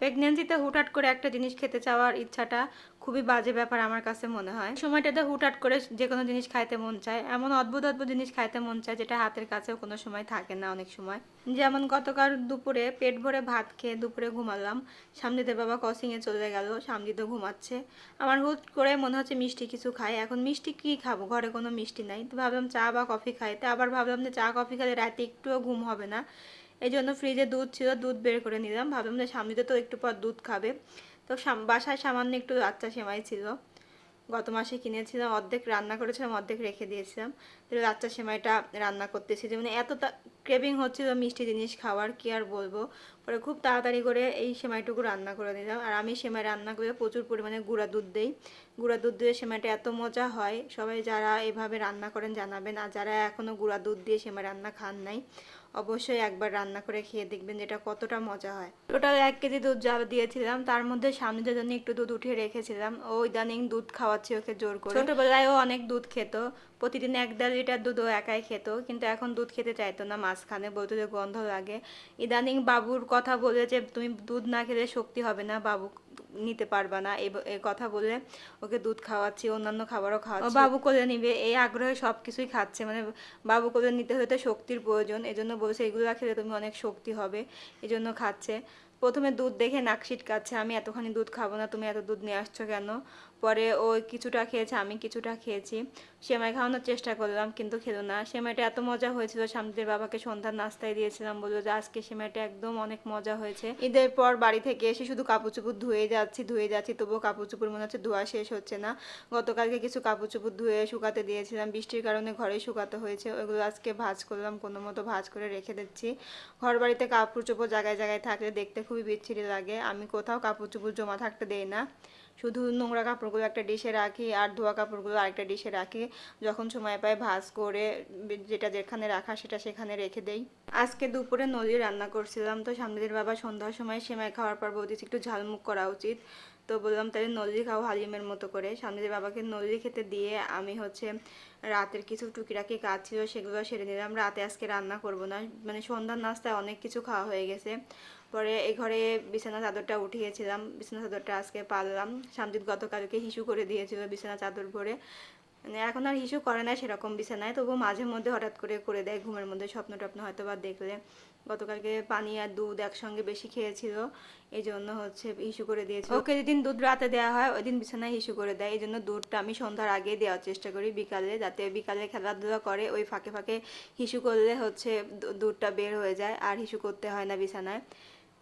প্রেগনেন্সিতে হুটহাট করে একটা জিনিস খেতে চাওয়ার ইচ্ছাটা খুবই বাজে ব্যাপার আমার কাছে মনে হয়। সময়টাতে হুটহাট করে যে কোনো জিনিস খাইতে মন চায়। এমন অদ্ভুত অদ্ভুত জিনিস খাইতে মন চায় যেটা হাতের কাছেও কোনো সময় থাকে না অনেক সময়। যেমন গতকাল দুপুরে পেট ভরে ভাত খেয়ে দুপুরে ঘুমালাম। সামদিতে বাবা ক্রসিংয়ে চলে গেল সামদিতে ঘুমাচ্ছে। আমার হুট করে মনে হচ্ছে মিষ্টি কিছু খাই। এখন মিষ্টি কী খাব? ঘরে কোনো মিষ্টি নাই। তো ভাবলাম চা বা কফি খাই। খাইতে আবার ভাবলাম যে চা কফি খেলে রাতে একটুও ঘুম হবে না। এই জন্য ফ্রিজে দুধ ছিল, দুধ বের করে নিলাম। ভাবলাম যে সামনেতে তো একটু পর দুধ খাবে। তো বাসায় সামান্য একটু বাচ্চা সেমাই ছিল। গত মাসে কিনেছিলাম, অর্ধেক রান্না করেছিলাম, অর্ধেক রেখে দিয়েছিলাম। তো রাচ্চা সেমাইটা রান্না করতেছি। যে মানে এত ক্রেভিং হচ্ছিল মিষ্টি জিনিস খাওয়ার, কি আর বলব? পরে খুব তাড়াতাড়ি করে এই সেমাইটুকু রান্না করে নিলাম। আর আমি সেমাই রান্না করে প্রচুর পরিমাণে গুঁড়া দুধ দেই। গুঁড়া দুধ দিয়ে সেমাইটা এত মজা হয়। সবাই যারা এভাবে রান্না করেন জানাবেন। আর যারা এখনও গুঁড়া দুধ দিয়ে সেমাই রান্না খান নাই অবশ্যই একবার রান্না করে খেয়ে দেখবেন যেটা কতটা মজা হয়। টোটাল এক কেজি দুধ যা দিয়েছিলাম, তার মধ্যে সামনের জন্য একটু দুধ উঠিয়ে রেখেছিলাম, ও ইদানিং দুধ খাওয়াচ্ছি ওকে জোর করে। ছোটবেলায় ও অনেক দুধ খেত, প্রতিদিন এক দেড় লিটার দুধ ও একাই খেত, কিন্তু এখন দুধ খেতে চাইতো না, মাঝখানে বলতো যে গন্ধ লাগে। ইদানিং বাবুর কথা বলে যে, তুমি দুধ না খেলে শক্তি হবে না বাবু। নিতে পারবা না। এই কথা বলে ওকে দুধ খাওয়াচ্ছি, অন্যান্য খাবারও খাওয়াচ্ছি। বাবু কোলে নিবে, এই আগ্রহে সব কিছুই খাচ্ছে। মানে বাবু কোলে নিতে হলে শক্তির প্রয়োজন। এজন্য জন্য বলছে, এগুলো খেলে তুমি অনেক শক্তি হবে। এজন্য জন্য খাচ্ছে। প্রথমে দুধ দেখে নাক ছিটকাচ্ছে, আমি এতখানি দুধ খাব না, তুমি এত দুধ নিয়ে আসছো কেন? পরে ও কিছুটা খেয়েছে, আমি কিছুটা খেয়েছি। সেমাই খাওয়ানোর চেষ্টা করলাম, কিন্তু খেলো না। সেমাইটা এত মজা হয়েছিল সামনের বাবাকে সন্ধ্যার নাস্তায় দিয়েছিলাম বলল যে, আজকে সেমাইটা একদম অনেক মজা হয়েছে। ঈদের পর বাড়ি থেকে এসে শুধু কাপড় চুপুর ধুয়ে যাচ্ছি ধুয়ে যাচ্ছি, তবুও কাপড় চুপুর মনে হচ্ছে ধোয়া শেষ হচ্ছে না। গতকালকে কিছু কাপড় চুপুর ধুয়ে শুকাতে দিয়েছিলাম, বৃষ্টির কারণে ঘরেই শুকাতে হয়েছে ওইগুলো আজকে ভাজ করলাম কোনো মতো ভাজ করে রেখে দিচ্ছি। ঘর বাড়িতে কাপড় চোপড় জায়গায় জায়গায় থাকলে দেখতে খুবই বিচ্ছিরি লাগে। আমি কোথাও কাপড় চুপড় জমা থাকতে দেই না। শুধু নোংরা কাপড়গুলো একটা ডিশে রাখি আর ধোয়া কাপড়গুলো আরেকটা ডিশে রাখি। যখন সময় পাই ভাজ করে যেটা যেখানে রাখা সেটা সেখানে রেখে দেই। আজকে দুপুরে নদী রান্না করছিলাম। তো সামনেদের বাবা সন্ধ্যার সময় সেমাই খাওয়ার পর বলতেছি একটু ঝালমুখ করা উচিত। তো বললাম, তাহলে নলি খাও হালিমের মতো করে। সামনের বাবাকে নলি খেতে দিয়ে আমি হচ্ছে রাতের কিছু টুকিরাকি কাজ ছিল সেগুলো সেরে নিলাম। রাতে আজকে রান্না করব না। মানে সন্ধ্যার নাস্তায় অনেক কিছু খাওয়া হয়ে গেছে। পরে এ ঘরে বিছানা চাদরটা উঠিয়েছিলাম। বিছানা চাদরটা আজকে পারলাম শান্তিত গতকালকে হিসু করে দিয়েছিল বিছানা চাদর ভরে। মানে এখন আর হিসু করে না সেরকম বিছানায়। তবু মাঝে মধ্যে হঠাৎ করে করে দেয়। ঘুমের মধ্যে স্বপ্ন টপ্ন হয়তো বা দেখলে। গতকালকে পানি আর দুধ একসঙ্গে বেশি খেয়েছিল এই জন্য হচ্ছে হিসু করে দিয়েছিল। ওকে, যেদিন দুধ রাতে দেওয়া হয়, ওই দিন বিছানায় হিসু করে দেয় এই জন্য দুধটা আমি সন্ধ্যার আগে দেওয়ার চেষ্টা করি বিকালে, যাতে বিকালে খেলাধুলা করে, ওই ফাঁকে ফাঁকে হিসু করলে হচ্ছে দুধটা বের হয়ে যায়, আর হিসু করতে হয় না বিছানায়।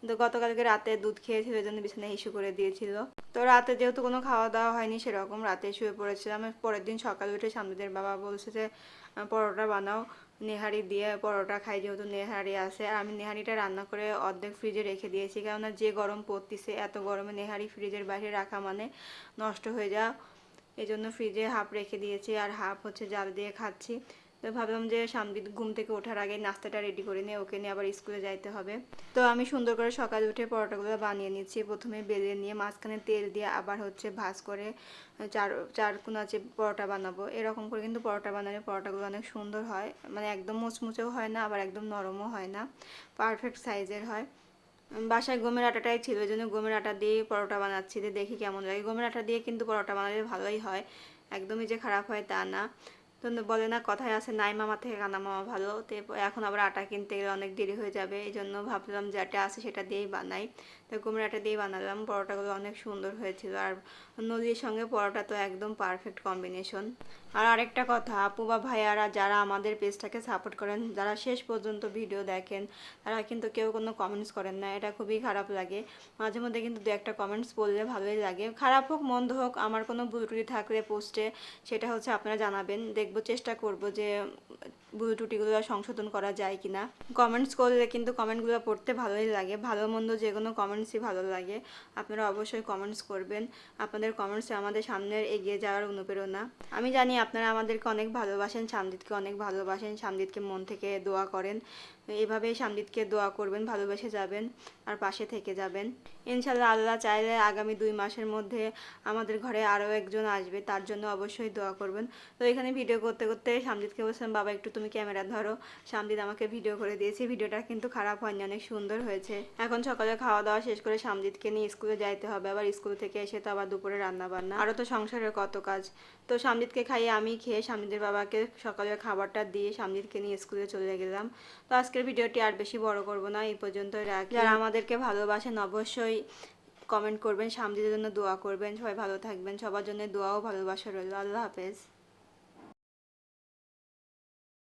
তো গতকালকে রাতে দুধ খেয়েছিল ওই জন্য বিছানায় হিসু করে দিয়েছিল। তো রাতে যেহেতু কোনো খাওয়া দাওয়া হয়নি সেরকম, রাতে শুয়ে পড়েছিলাম। পরের দিন সকালে উঠে সামনেদের বাবা বলছে যে পরোটা বানাও। নেহারি দিয়ে পরোটা খাই, যেহেতু নেহারি আছে। আর আমি নেহারিটা রান্না করে অর্ধেক ফ্রিজে রেখে দিয়েছি, কেননা যে গরম পড়তেছে, এত গরমে নেহারি ফ্রিজের বাইরে রাখা মানে নষ্ট হয়ে যাওয়া। এই জন্য ফ্রিজে হাফ রেখে দিয়েছি, আর হাফ হচ্ছে জাল দিয়ে খাচ্ছি। তো ভাবলাম যে সামনে ঘুম থেকে ওঠার আগে নাস্তাটা রেডি করে নিয়ে ওকে নিয়ে আবার স্কুলে যাইতে হবে। তো আমি সুন্দর করে সকাল উঠে পরোটাগুলো বানিয়ে নিচ্ছি। প্রথমে বেলে নিয়ে মাঝখানে তেল দিয়ে আবার হচ্ছে ভাজ করে চার চার কোনাচে পরোটা বানাবো, এরকম করে কিন্তু পরোটা বানালে পরোটাগুলো অনেক সুন্দর হয়। মানে একদম মুচমুচেও হয় না, আবার একদম নরমও হয় না পারফেক্ট সাইজের হয়। বাসায় গমের আটাটাই ছিল ওই জন্য গমের আটা দিয়ে পরোটা বানাচ্ছি দেখি কেমন লাগে। গমের আটা দিয়ে কিন্তু পরোটা বানালে ভালোই হয়, একদমই যে খারাপ হয় তা না। তো বলে, না, কথায় আছে নাই মামা থেকে কানা মামা ভালো। তো এখন আবার আটা কিনতে গেলে অনেক দেরি হয়ে যাবে। এই জন্য ভাবলাম যে আটা আছে সেটা দিয়েই বানাই। তো গমের আটা দিয়ে বানালাম। পরোটাগুলো অনেক সুন্দর হয়েছিল। আর নদীর সঙ্গে পরোটা তো একদম পারফেক্ট কম্বিনেশন আর আরেকটা কথা, আপু বা ভাইয়ারা যারা আমাদের পেজটাকে সাপোর্ট করেন, যারা শেষ পর্যন্ত ভিডিও দেখেন, তারা কিন্তু কেউ কোনো কমেন্টস করেন না। এটা খুবই খারাপ লাগে। মাঝে মধ্যে কিন্তু দু একটা কমেন্টস বললে ভালোই লাগে। খারাপ হোক, মন্দ হোক, আমার কোনো ভুল থাকলে পোস্টে সেটা হচ্ছে আপনারা জানাবেন। দেখব চেষ্টা করব যে ভুল সংশোধন করা যায় কিনা। কমেন্টস করলে কিন্তু কমেন্টগুলো পড়তে ভালোই লাগে, ভালো মন্দ যে কোনো কমেন্টসই ভালো লাগে। আপনারা অবশ্যই কমেন্টস করবেন। আপনাদের কমেন্টস আমাদের সামনের এগিয়ে যাওয়ার অনুপ্রেরণা। আমি জানি আপনারা আমাদেরকে অনেক ভালোবাসেন সামদিদকে অনেক ভালোবাসেন সামদিদকে মন থেকে দোয়া করেন। এভাবেই সামজিৎকে দোয়া করবেন, ভালোবেসে যাবেন আর পাশে থেকে যাবেন। ইনশাল্লাহ আল্লাহ চাইলে আগামী দুই মাসের মধ্যে আমাদের ঘরে আরও একজন আসবে, তার জন্য অবশ্যই দোয়া করবেন। তো এখানে ভিডিও করতে করতে সামজিৎকে বলছিলাম, বাবা একটু তুমি ক্যামেরা ধরো। সামজিৎ আমাকে ভিডিও করে দিয়েছে। ভিডিওটা কিন্তু খারাপ হয়নি, অনেক সুন্দর হয়েছে। এখন সকালে খাওয়া দাওয়া শেষ করে সামজিৎকে নিয়ে স্কুলে যাইতে হবে। আবার স্কুল থেকে এসে তো আবার দুপুরে রান্না বান্না আরও তো সংসারের কত কাজ। তো সামজিৎকে খাইয়ে আমি খেয়ে সামজিদের বাবাকে সকালের খাবারটা দিয়ে সামজিৎকে নিয়ে স্কুলে চলে গেলাম। তো আজকের ভিডিওটি আর বেশি বড় করব না, এই পর্যন্তই রাখি। যারা আমাদেরকে ভালোবাসেন অবশ্যই কমেন্ট করবেন সামজিদের জন্য দোয়া করবেন। সবাই ভালো থাকবেন। সবার জন্য দোয়াও ভালোবাসা রইল। আল্লাহ হাফেজ।